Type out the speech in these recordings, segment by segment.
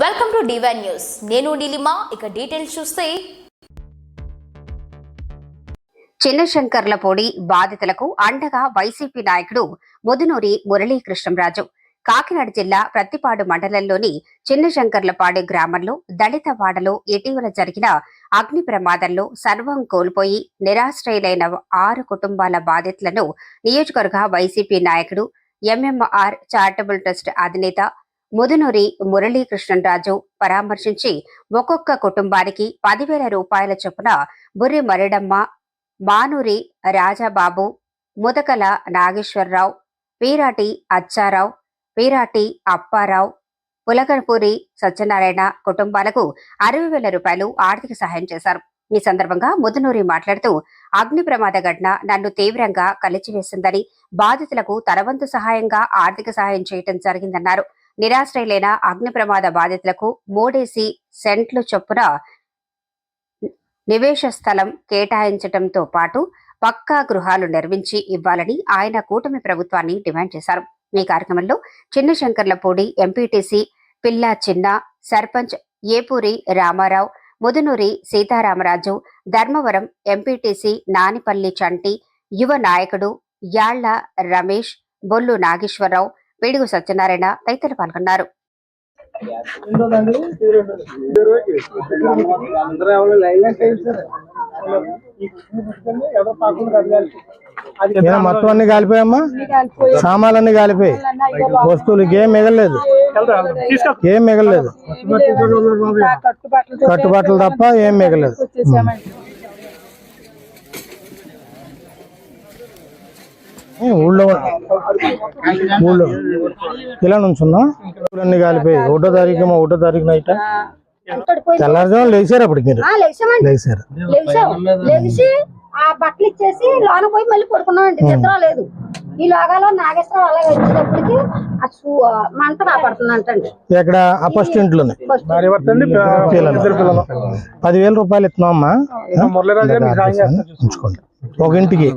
Welcome to divine news నేను నీలిమా ఇక details చూస్తే. చిన్నశంకర్లపూడి బాధితులకు అండగా వైసీపీ నాయకుడు ముదునూరి మురళీకృష్ణంరాజు. కాకినాడ జిల్లా ప్రత్తిపాడు మండలంలోని చిన్నశంకర్లపాడు గ్రామంలో దళిత వాడలో ఇటీవల జరిగిన అగ్ని ప్రమాదంలో సర్వం కోల్పోయి నిరాశ్రయులైన ఆరు కుటుంబాల బాధితులను నియోజకవర్గ వైసీపీ నాయకుడు ఎంఎంఆర్ చారిటబుల్ ట్రస్ట్ అధినేత ముదునూరి మురళీకృష్ణరాజు పరామర్శించి ఒక్కొక్క కుటుంబానికి పదివేల రూపాయల చొప్పున బుర్రి మరిడమ్మ మానూరి రాజాబాబు ముదకల నాగేశ్వరరావు పీరాటి అచ్చారావు పీరాటి అప్పారావు పులగనపూరి సత్యనారాయణ కుటుంబాలకు అరవై వేల రూపాయలు ఆర్థిక సహాయం చేశారు. ఈ సందర్భంగా ముదునూరి మాట్లాడుతూ అగ్ని ప్రమాద ఘటన నన్ను తీవ్రంగా కలిచివేసిందని బాధితులకు తనవంతు సహాయంగా ఆర్థిక సహాయం చేయటం జరిగిందన్నారు. నిరాశ్రయులైన అగ్ని ప్రమాద బాధితులకు మూడేసి సెంట్లు చొప్పున నివేశ స్థలం కేటాయించడంతో పాటు పక్కా గృహాలు నిర్మించి ఇవ్వాలని ఆయన కూటమి ప్రభుత్వాన్ని డిమాండ్ చేశారు. ఈ కార్యక్రమంలో చిన్న శంకర్లపూడి ఎంపీటీసీ పిల్లా చిన్న సర్పంచ్ ఏపూరి రామారావు ముదునూరి సీతారామరాజు ధర్మవరం ఎంపీటీసీ నానిపల్లి చంటి యువ నాయకుడు యాళ్ళ రమేష్ బొల్లు నాగేశ్వరరావు పిడుగు సత్యనారాయణ తదితరులు పాల్గొన్నారు. మొత్తం అన్ని కాలిపోయమ్మా సామాన్లన్నీ కాలిపోయి వస్తువులకి ఏం మిగలలేదు. ఏం మిగలలేదు. కట్టుబాట్లు తప్ప ఏం మిగలలేదు ఏ, ఊళ్ళో ఊళ్ళో ఇలా నుంచున్నా. అన్ని కాలిపోయి. ఒకటో తారీఖు ఒకటో తారీఖు నైట్ తెల్లారుజాము లేచారు అప్పటికి మీరు. లేచారు. లేచాం. లేచి ఆ బట్టలు ఇచ్చేసి లోన పోయి మళ్ళీ పడుకున్నామండి. నిద్ర లేదు. ఈ లోగాలో నాగేశ్వరం అలా వచ్చేటప్పటికి మంట ఇక్కడ ఫస్ట్ ఇంట్లోనే పదివేల రూపాయలు మురళీరాజు చూసుకోండి. ఉంచుకోండి. ఒక ఇంటికి.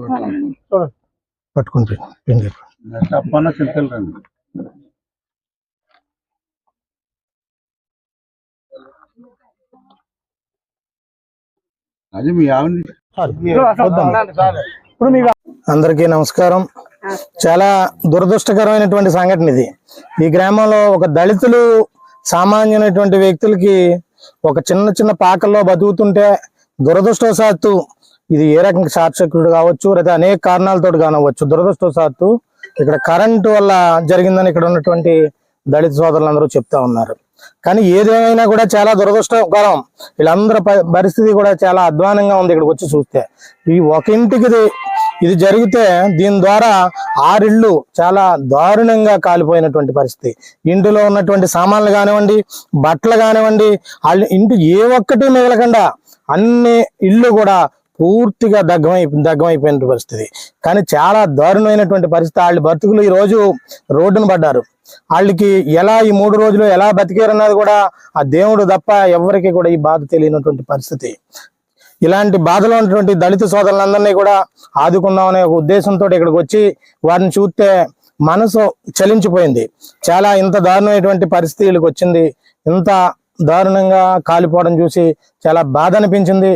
అది మీ. ఇప్పుడు మీకు అందరికీ నమస్కారం. చాలా దురదృష్టకరమైనటువంటి సంఘటన ఇది. ఈ గ్రామంలో ఒక దళితులు సామాన్యమైనటువంటి వ్యక్తులకి ఒక చిన్న చిన్న పాకల్లో బతుకుతుంటే దురదృష్టవశాత్తు ఇది ఏ రకంగా షార్ట్ సర్క్యూట్ కావచ్చు లేదా అనేక కారణాలతో కానవచ్చు దురదృష్టవశాత్తు ఇక్కడ కరెంటు వల్ల జరిగిందని ఇక్కడ ఉన్నటువంటి దళిత సోదరులందరూ చెప్తా ఉన్నారు. కానీ ఏదేమైనా కూడా చాలా దురదృష్టకరం. వీళ్ళందరి పరిస్థితి కూడా చాలా అధ్వానంగా ఉంది ఇక్కడికి వచ్చి చూస్తే. ఈ ఒక ఇంటికి ఇది ఇది జరిగితే దీని ద్వారా ఆరిళ్ళు చాలా దారుణంగా కాలిపోయినటువంటి పరిస్థితి. ఇంటిలో ఉన్నటువంటి సామాన్లు కానివ్వండి బట్టలు కానివ్వండి వాళ్ళ ఇంటి ఏ ఒక్కటి మిగలకుండా అన్ని ఇళ్ళు కూడా పూర్తిగా దగ్గమై దగ్గమైపోయిన పరిస్థితి. కానీ చాలా దారుణమైనటువంటి పరిస్థితి. వాళ్ళ బతుకులు ఈ రోజు రోడ్డున పడ్డారు. వాళ్ళకి ఎలా ఈ మూడు రోజులు ఎలా బతికారన్నది కూడా ఆ దేవుడు తప్ప ఎవరికి కూడా ఈ బాధ తెలియనటువంటి పరిస్థితి. ఇలాంటి బాధలో ఉన్నటువంటి దళిత సోదరులందరినీ కూడా ఆదుకుందామనే ఒక ఉద్దేశంతో ఇక్కడికి వచ్చి వారిని చూస్తే మనసు చలించిపోయింది. చాలా ఇంత దారుణమైనటువంటి పరిస్థితి వచ్చింది. ఇంత దారుణంగా కాలిపోవడం చూసి చాలా బాధ అనిపించింది.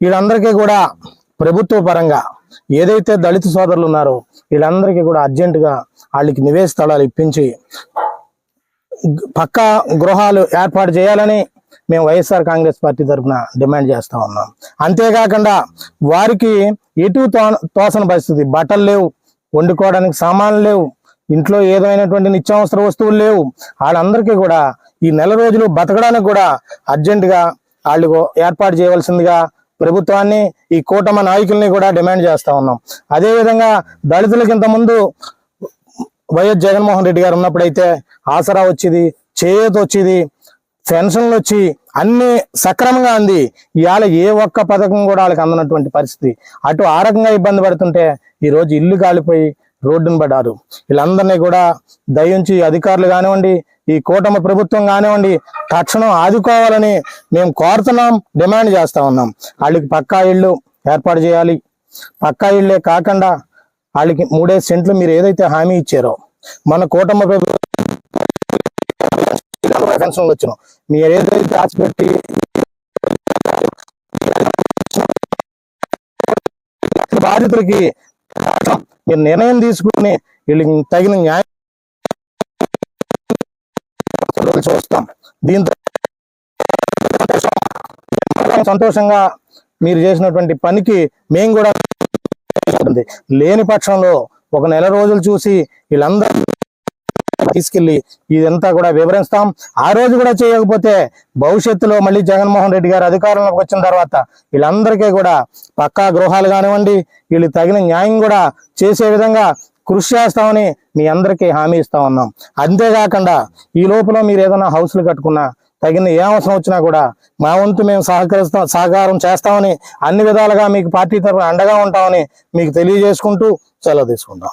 వీళ్ళందరికీ కూడా ప్రభుత్వ పరంగా ఏదైతే దళిత సోదరులు ఉన్నారో వీళ్ళందరికీ కూడా అర్జెంటుగా వాళ్ళకి నివేశ స్థలాలు ఇప్పించి పక్కా గృహాలు ఏర్పాటు చేయాలని మేము వైఎస్ఆర్ కాంగ్రెస్ పార్టీ తరఫున డిమాండ్ చేస్తా ఉన్నాం. అంతేకాకుండా వారికి ఎటు తో- పరిస్థితి బట్టలు లేవు వండుకోవడానికి సామాన్లు లేవు ఇంట్లో ఏదైనటువంటి నిత్యావసర వస్తువులు లేవు వాళ్ళందరికీ కూడా ఈ నెల రోజులు బతకడానికి కూడా అర్జెంటుగా వాళ్ళు ఏర్పాటు చేయవలసిందిగా ప్రభుత్వాన్ని ఈ కూటమి నాయకుల్ని కూడా డిమాండ్ చేస్తా ఉన్నాం. అదేవిధంగా దళితులకు ఇంతకుముందు వైఎస్ జగన్మోహన్ రెడ్డి గారు ఉన్నప్పుడైతే ఆసరా వచ్చేది చేయూత వచ్చేది పెన్షన్లు వచ్చి అన్ని సక్రమంగా అంది. ఇవాళ ఏ ఒక్క పథకం కూడా వాళ్ళకి అందనటువంటి పరిస్థితి. అటు ఆ రకంగా ఇబ్బంది పడుతుంటే ఈరోజు ఇల్లు కాలిపోయి రోడ్డును పడ్డారు. వీళ్ళందరినీ కూడా దయించి అధికారులు కానివ్వండి ఈ కూటమి ప్రభుత్వం కానివ్వండి తక్షణం ఆదుకోవాలని మేము కోరుతున్నాం డిమాండ్ చేస్తా ఉన్నాం. వాళ్ళకి పక్కా ఇళ్ళు ఏర్పాటు చేయాలి. పక్కా ఇళ్ళే కాకుండా వాళ్ళకి మూడే సెంట్లు మీరు ఏదైతే హామీ ఇచ్చారో మన కూటమి ప్రభుత్వం వచ్చినాం మీరు ఏదైతే ఆశ పెట్టి బాధితులకి ఈ నిర్ణయం తీసుకుని వీళ్ళకి తగిన న్యాయం చూస్తాం. దీంతో సంతోషంగా మీరు చేసినటువంటి పనికి మేము కూడా లేని పక్షంలో ఒక నెల రోజులు చూసి వీళ్ళందరూ తీసుకెళ్ళి ఇదంతా కూడా వివరిస్తాం. ఆ రోజు కూడా చేయకపోతే భవిష్యత్తులో మళ్ళీ జగన్మోహన్ రెడ్డి గారు అధికారంలోకి వచ్చిన తర్వాత వీళ్ళందరికీ కూడా పక్కా గృహాలు కానివ్వండి వీళ్ళు తగిన న్యాయం కూడా చేసే విధంగా కృషి చేస్తామని మీ అందరికీ హామీ ఇస్తా ఉన్నాం. అంతేకాకుండా ఈ లోపల మీరు ఏదైనా హౌస్లు కట్టుకున్నా తగిన ఏ అవసరం వచ్చినా కూడా మా వంతు మేము సహకరిస్తాం సహకారం చేస్తామని అన్ని విధాలుగా మీకు పార్టీ తరఫున అండగా ఉంటామని మీకు తెలియజేసుకుంటూ సెలవు తీసుకుంటాం.